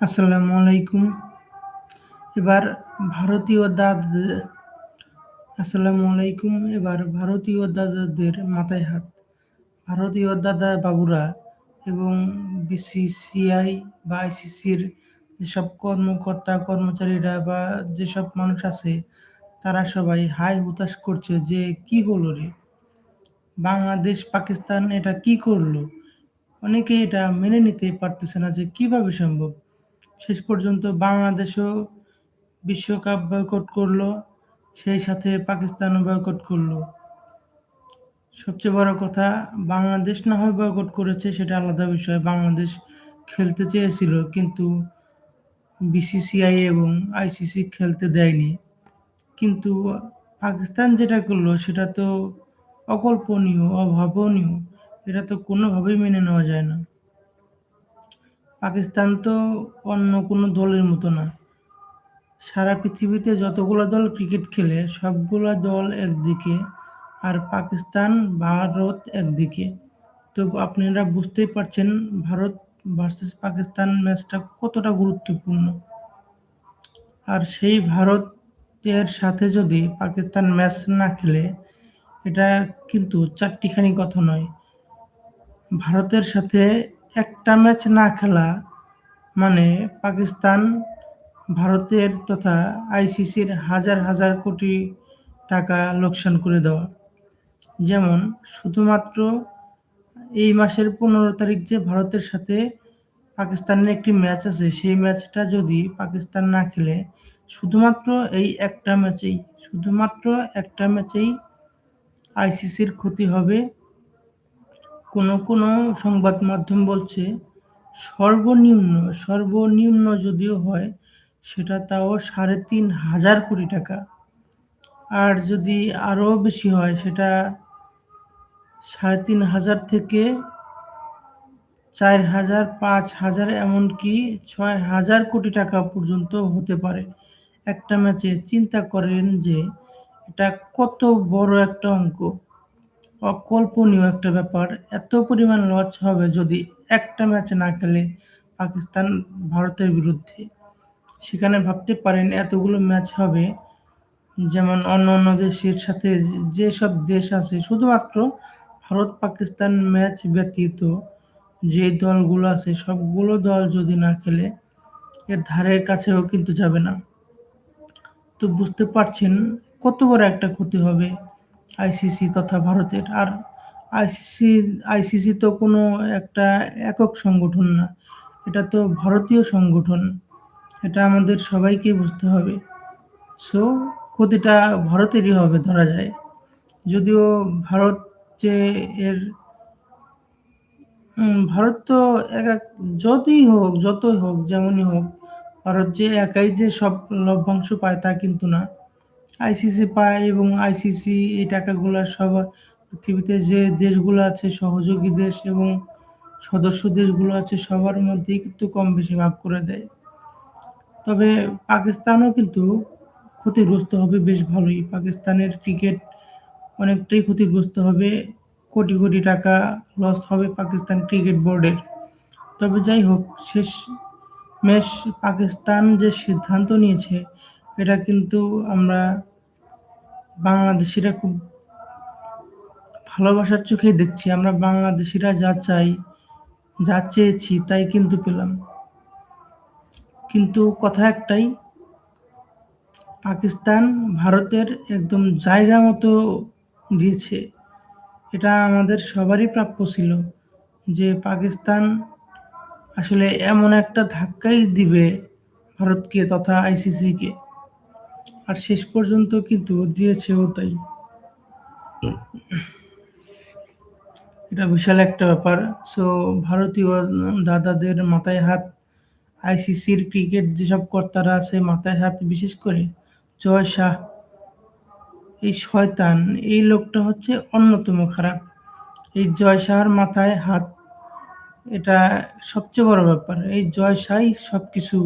আসসালামু আলাইকুম। এবার ভারতীয় দাদ আসসালামু আলাইকুম। এবার ভারতীয় দাদাদের মাথায় হাত। ভারতীয় দাদা বাবুরা এবং বিসিসিআই বা আইসিসির যেসব কর্মকর্তা, কর্মচারীরা বা যেসব মানুষ আছে, তারা সবাই হায় হুতাশ করছে যে কি হলো রে? বাংলাদেশ, পাকিস্তান এটা কি করল? অনেকে এটা মেনে নিতে পারতেছে না যে কীভাবে সম্ভব? শেষ পর্যন্ত বাংলাদেশও বিশ্বকাপ বয়কট করল, সেই সাথে পাকিস্তানও বয়কট করল। সবচেয়ে বড় কথা বাংলাদেশ না হয় বয়কট করেছে সেটা আলাদা বিষয়। বাংলাদেশ খেলতে চেয়েছিল কিন্তু বিসিসিআই এবং আইসিসি খেলতে দেয়নি। কিন্তু পাকিস্তান যেটা করল সেটা তো অকল্পনীয়, অভাবনীয়। এটা তো কোনোভাবেই মেনে নেওয়া যায় না। পাকিস্তান তো অন্য কোনো দলের মতো না। সারা পৃথিবীতে যতগুলো দল ক্রিকেট খেলে সবগুলা দল একদিকে আর পাকিস্তান, ভারত একদিকে। তো আপনারা বুঝতেই পারছেন ভারত ভার্সেস পাকিস্তান ম্যাচটা কতটা গুরুত্বপূর্ণ। আর সেই ভারতের সাথে যদি পাকিস্তান ম্যাচ না খেলে এটা কিন্তু চারটিখানি কথা নয়। ভারতের সাথে একটা ম্যাচ না খেলা মানে পাকিস্তান ভারতের তথা আইসিসির হাজার, হাজার কোটি টাকা লোকসান করে দেওয়া। যেমন শুধুমাত্র এই মাসের ১৫ তারিখ যে ভারতের সাথে পাকিস্তানের একটি ম্যাচ আছে সেই ম্যাচটা যদি পাকিস্তান না খেলে শুধুমাত্র এই একটা ম্যাচেই শুধুমাত্র একটা ম্যাচেই আইসিসির ক্ষতি হবে। কোনো, কোনো সংবাদ মাধ্যম বলছে সর্বনিম্ন, সর্বনিম্ন যদিও হয় সেটা তাও সাড়ে তিন হাজার কোটি টাকা। আর যদি আরও বেশি হয় সেটা সাড়ে তিন হাজার থেকে চার হাজার, পাঁচ হাজার এমনকি ছয় হাজার কোটি টাকা পর্যন্ত হতে পারে একটা ম্যাচে। চিন্তা করেন যে এটা কত বড় একটা অঙ্ক। অকল্পনীয় একটা ব্যাপার। এত পরিমাণ লস হবে যদি একটা ম্যাচ না খেলে পাকিস্তান ভারতের বিরুদ্ধে। সেখানে ভাবতে পারেন এতগুলো ম্যাচ হবে, যেমন অন্য অন্য দেশের সাথে যেসব দেশ আছে, শুধুমাত্র ভারত পাকিস্তান ম্যাচ ব্যতীত যে দলগুলো আছে, সবগুলো দল যদি না খেলে এর ধারের কাছেও কিন্তু যাবে না। তো বুঝতে পারছেন কত বড় একটা ক্ষতি হবে আইসিসি তথা ভারতের। আর আইসিসি আইসিসি তো কোনো একটা একক সংগঠন না। এটা তো ভারতীয় সংগঠন। এটা আমাদের সবাইকেই বুঝতে হবে। সো ক্ষতিটা ভারতেরই হবে ধরা যায়। যদিও ভারত যে এর ভারত তো এক এক যতই হোক, যতই হোক, যেমনই হোক ভারত যে একাই যে সব লভ্যাংশ পায় তা কিন্তু না। আইসিসি পায় এবং আইসিসি এই টাকাগুলো সব পৃথিবীতে যে দেশগুলো আছে সহযোগী দেশ এবং সদস্য দেশগুলো আছে সবার মধ্যেই কিন্তু কম বেশি ভাগ করে দেয়। তবে পাকিস্তানও কিন্তু ক্ষতিগ্রস্ত হবে বেশ ভালোই। পাকিস্তানের ক্রিকেট অনেকটাই ক্ষতিগ্রস্ত হবে। কোটি, কোটি টাকা লস হবে পাকিস্তান ক্রিকেট বোর্ডের। তবে যাই হোক শেষমেশ পাকিস্তান যে সিদ্ধান্ত নিয়েছে এটা কিন্তু আমরা বাংলাদেশিরা খুব ভালোবাসার চোখেই দেখছি। আমরা বাংলাদেশিরা যা চাই, যা চেয়েছি তাই কিন্তু পেলাম। কিন্তু কথা একটাই পাকিস্তান ভারতের একদম জায়গা মতো দিয়েছে। এটা আমাদের সবারই প্রাপ্য ছিল যে পাকিস্তান আসলে এমন একটা ধাক্কাই দিবে ভারতকে তথা আইসিসিকে। আর শেষ পর্যন্ত কিন্তু দিয়েছেও তাই। এটা বিশাল একটা ব্যাপার। সো ভারতীয় দাদাদের মাথায় হাত। আইসিসির ক্রিকেট যেসব কর্তারা আছে মাথায় হাত। বিশেষ করে জয় শাহ। এই শয়তান এই লোকটা হচ্ছে অন্যতম খারাপ। এই জয় শাহর মাথায় হাত। এটা সবচেয়ে বড় ব্যাপার। এই জয় শাহই সবকিছু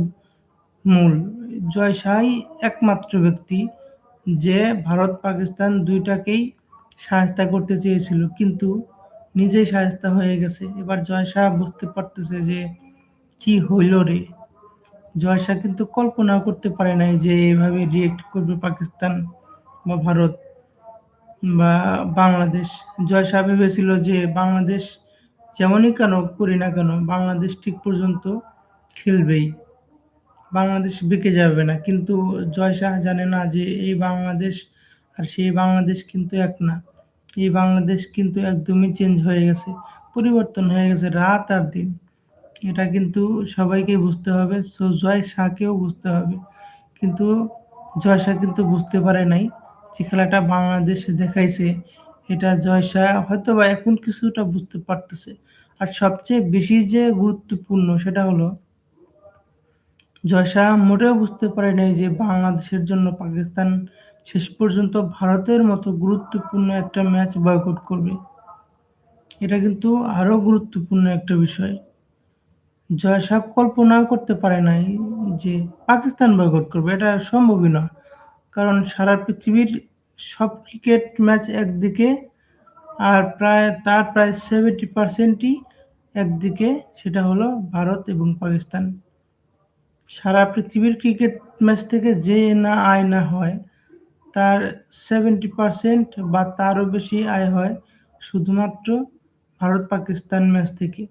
মূল। জয় শাহই একমাত্র ব্যক্তি যে ভারত পাকিস্তান ২ টাকেই শায়েস্তা করতে চেয়েছিল। কিন্তু নিজেই শায়েস্তা হয়ে গেছে। এবার জয় শাহ বুঝতে পারতেছে যে কি হইল রে! জয় শাহ কিন্তু কল্পনাও করতে পারে নাই যে এভাবে রিয়েক্ট করবে পাকিস্তান বা ভারত বা বাংলাদেশ জয় শাহ ভেবেছিল যে বাংলাদেশ যেমনই কেন করি না কেন, বাংলাদেশ ঠিক পর্যন্ত খেলবেই বাংলাদেশ বিকে যাবে না। কিন্তু জয় শাহ জানে না যে এই বাংলাদেশ আর সেই বাংলাদেশ কিন্তু এক না। এই বাংলাদেশ কিন্তু একদমই চেঞ্জ হয়ে গেছে, পরিবর্তন হয়ে গেছে রাত আর দিন। এটা কিন্তু সবাইকে বুঝতে হবে সো জয় শাহকেও বুঝতে হবে। কিন্তু জয় শাহ কিন্তু বুঝতে পারে নাই যে খেলাটা বাংলাদেশে দেখাইছে। এটা জয় শাহ হয়তো বা এখন কিছুটা বুঝতে পারতেছে। আর সবচেয়ে বেশি যে গুরুত্বপূর্ণ সেটা হলো জয় শাহ মোটেও বুঝতে পারে নাই যে বাংলাদেশের জন্য পাকিস্তান শেষ পর্যন্ত ভারতের মতো গুরুত্বপূর্ণ একটা ম্যাচ বয়কট করবে। এটা কিন্তু আরও গুরুত্বপূর্ণ একটা বিষয়। জয় শাহ কল্পনা করতে পারে নাই যে পাকিস্তান বয়কট করবে। এটা সম্ভবই নয় কারণ সারা পৃথিবীর সব ক্রিকেট ম্যাচ একদিকে আর প্রায়, তার প্রায় সেভেন্টি পার্সেন্টই একদিকে, সেটা হলো ভারত এবং পাকিস্তান। সারা পৃথিবীর ক্রিকেট ম্যাচ থেকে যে না আয় না হয়, তার সেভেন্টি পার্সেন্ট বা তারও বেশি আয় হয় শুধুমাত্র ভারত পাকিস্তান ম্যাচ থেকে।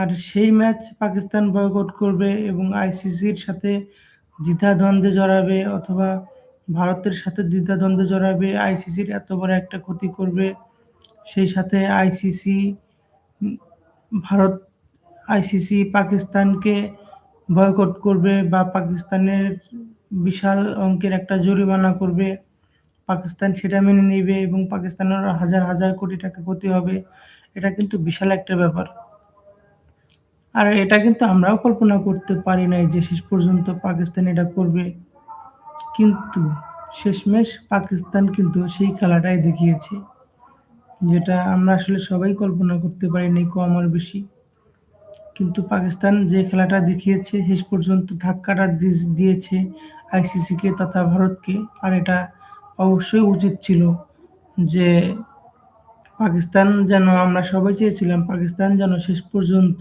আর সেই ম্যাচ পাকিস্তান বয়কট করবে এবং আইসিসির সাথে দ্বিধাদ্বন্দ্বে জড়াবে অথবা ভারতের সাথে দ্বিধাদ্বন্দ্বে জড়াবে আইসিসির এত বড় একটা ক্ষতি করবে, সেই সাথে আইসিসি ভারত আইসিসি পাকিস্তানকে বয়কট করবে বা পাকিস্তানের বিশাল অঙ্কের একটা জরিমানা করবে, পাকিস্তান সেটা মেনে নেবে এবং পাকিস্তানের হাজার হাজার কোটি টাকা ক্ষতি হবে, এটা কিন্তু বিশাল একটা ব্যাপার। আর এটা কিন্তু আমরাও কল্পনা করতে পারি নাই যে শেষ পর্যন্ত পাকিস্তান এটা করবে। কিন্তু শেষমেশ পাকিস্তান কিন্তু সেই খেলাটাই দেখিয়েছে, যেটা আমরা আসলে সবাই কল্পনা করতে পারিনি কম আর বেশি। কিন্তু পাকিস্তান যে খেলাটা দেখিয়েছে, শেষ পর্যন্ত ধাক্কাটা দিয়েছে আইসিসিকে তথা ভারতকে। আর এটা অবশ্যই উচিত ছিল যে পাকিস্তান যেন, আমরা সবাই চেয়েছিলাম পাকিস্তান যেন শেষ পর্যন্ত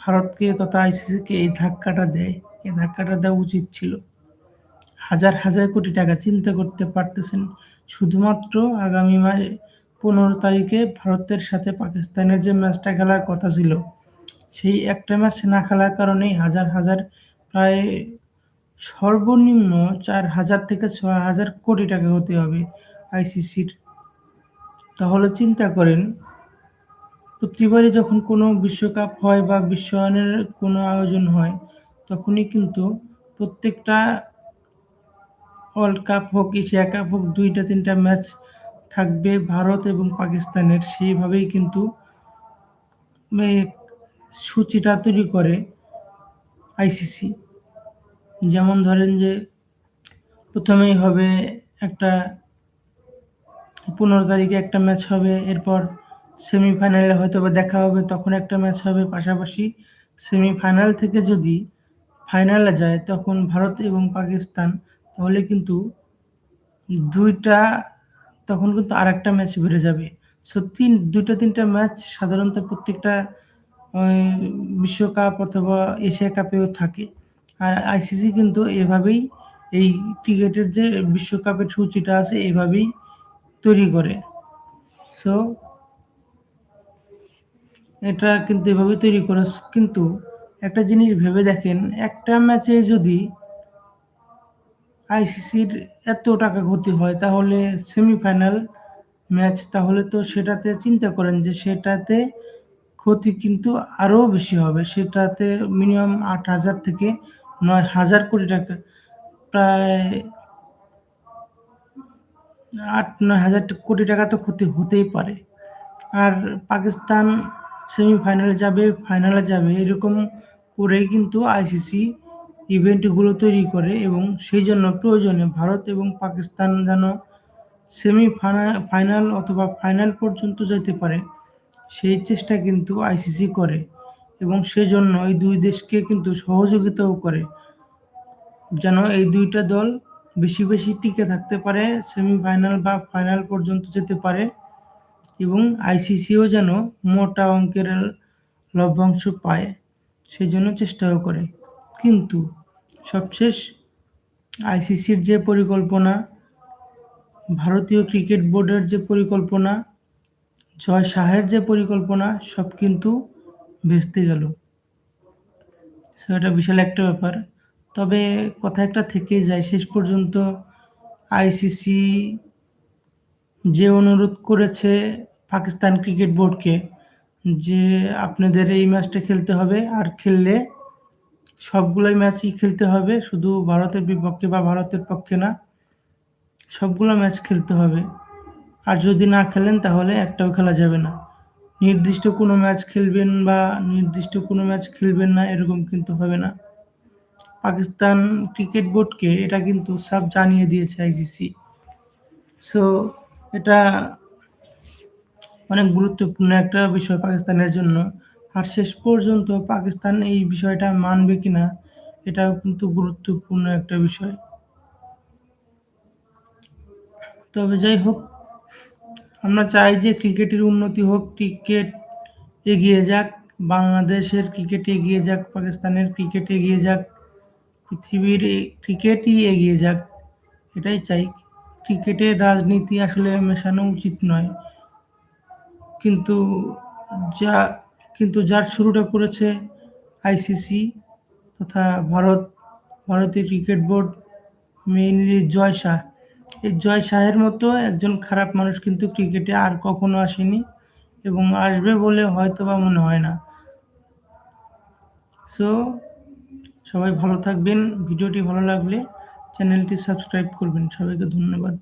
ভারতকে তথা আইসিসিকে এই ধাক্কাটা দেয়। এই ধাক্কাটা দেওয়া উচিত ছিল। হাজার হাজার কোটি টাকা চিন্তা করতে পারতেছেন। শুধুমাত্র আগামী মাসে পনেরো তারিখে ভারতের সাথে পাকিস্তানের যে ম্যাচটা খেলার কথা ছিল সেই একটা ম্যাচ না খেলার কারণেই হাজার হাজার, প্রায় সর্বনিম্ন চার হাজার থেকে ছয় হাজার কোটি টাকা হতে হবে আইসিসির। তাহলে চিন্তা করেন প্রতিবারই যখন কোনো বিশ্বকাপ হয় বা বিশ্বায়নের কোনো আয়োজন হয়, তখনই কিন্তু প্রত্যেকটা ওয়ার্ল্ড কাপ হোক, এশিয়া কাপ হোক, দুইটা তিনটা ম্যাচ থাকবে ভারত এবং পাকিস্তানের। সেইভাবেই কিন্তু সূচিটা তৈরি করে আইসিসি যেমন ধরেন যে, প্রথমেই হবে একটা পনেরো তারিখে একটা ম্যাচ হবে, এরপর সেমিফাইনালে হয়তো বা দেখা হবে, তখন একটা ম্যাচ হবে। পাশাপাশি সেমিফাইনাল থেকে যদি ফাইনালে যায়, তখন ভারত এবং পাকিস্তান, তাহলে কিন্তু দুইটা, তখন কিন্তু আর একটা ম্যাচ বেড়ে যাবে। সো তিন, দুইটা তিনটা ম্যাচ সাধারণত প্রত্যেকটা বিশ্বকাপ অথবা এশিয়া কাপেও থাকে। আর আইসিসি কিন্তু এভাবেই এই ক্রিকেটের যে বিশ্বকাপের সূচিটা আছে, এভাবেই তৈরি করে। সো এটা কিন্তু এভাবে তৈরি করে। কিন্তু একটা জিনিস ভেবে দেখেন, একটা ম্যাচে যদি আইসিসির এত টাকা ক্ষতি হয়, তাহলে সেমিফাইনাল ম্যাচ, তাহলে তো সেটাতে চিন্তা করেন যে সেটাতে ক্ষতি কিন্তু আরও বেশি হবে। সেটাতে মিনিমাম আট হাজার থেকে নয় হাজার কোটি টাকা, প্রায় আট নয় হাজার কোটি টাকা তো ক্ষতি হতেই পারে। আর পাকিস্তান সেমিফাইনালে যাবে ফাইনালে যাবে, এরকম করেই কিন্তু আইসিসি ইভেন্টগুলো তৈরি করে এবং সেই জন্য প্রয়োজনে ভারত এবং পাকিস্তান যেন সেমি ফাইনাল অথবা ফাইনাল পর্যন্ত যেতে পারে। সেই চেষ্টা কিন্তু আইসিসি করে এবং সেজন্য এই দুই দেশকে কিন্তু সহযোগিতাও করে। যেন এই দুইটা দল বেশি বেশি টিকে থাকতে পারে, সেমিফাইনাল বা ফাইনাল পর্যন্ত যেতে পারে এবং আইসিসিও যেন মোটা অঙ্কের লভ্যাংশ পায় সেই জন্য চেষ্টাও করে। কিন্তু সবশেষ আইসিসির যে পরিকল্পনা, ভারতীয় ক্রিকেট বোর্ডের যে পরিকল্পনা জয় শাহের যে পরিকল্পনা, সব কিন্তু ভেস্তে গেল। সো এটা বিশাল একটা ব্যাপার। তবে কথা একটা থেকেই যায়, শেষ পর্যন্ত আইসিসি যে অনুরোধ করেছে পাকিস্তান ক্রিকেট বোর্ডকে যে আপনাদের এই ম্যাচটা খেলতে হবে, আর খেললে সবগুলোই ম্যাচই খেলতে হবে, শুধু ভারতের বিপক্ষে বা ভারতের পক্ষে না, সবগুলো ম্যাচ খেলতে হবে। আর যদি না খেলেন তাহলে একটাও খেলা যাবে না। নির্দিষ্ট কোনো ম্যাচ খেলবেন বা নির্দিষ্ট কোনো ম্যাচ খেলবেন না এরকম কিন্তু হবে না। পাকিস্তান ক্রিকেট বোর্ডকে এটা কিন্তু সব জানিয়ে দিয়েছে আইসিসি। সো এটা অনেক গুরুত্বপূর্ণ একটা বিষয় পাকিস্তানের জন্য। আর শেষ পর্যন্ত পাকিস্তান এই বিষয়টা মানবে কিনা এটাও কিন্তু গুরুত্বপূর্ণ একটা বিষয়। তবে যাই হোক আমরা চাই যে ক্রিকেটের উন্নতি হোক, ক্রিকেট এগিয়ে যাক, বাংলাদেশের ক্রিকেট এগিয়ে যাক, পাকিস্তানের ক্রিকেট এগিয়ে যাক, পৃথিবীর ক্রিকেটই এগিয়ে যাক, এটাই চাই। ক্রিকেটের রাজনীতি আসলে মেশানো উচিত নয়। কিন্তু যা, কিন্তু যার শুরুটা করেছে আইসিসি তথা ভারত, ভারতীয় cricket board, mainly Jay Shah. এই জয় শাহের মতো একজন খারাপ মানুষ কিন্তু ক্রিকেটে আর কখনো আসেনি এবং আসবে বলে হয়তো বা মনে হয় না। সো সবাই ভালো থাকবেন, ভিডিওটি ভালো লাগলে চ্যানেলটি সাবস্ক্রাইব করবেন। সবাইকে ধন্যবাদ।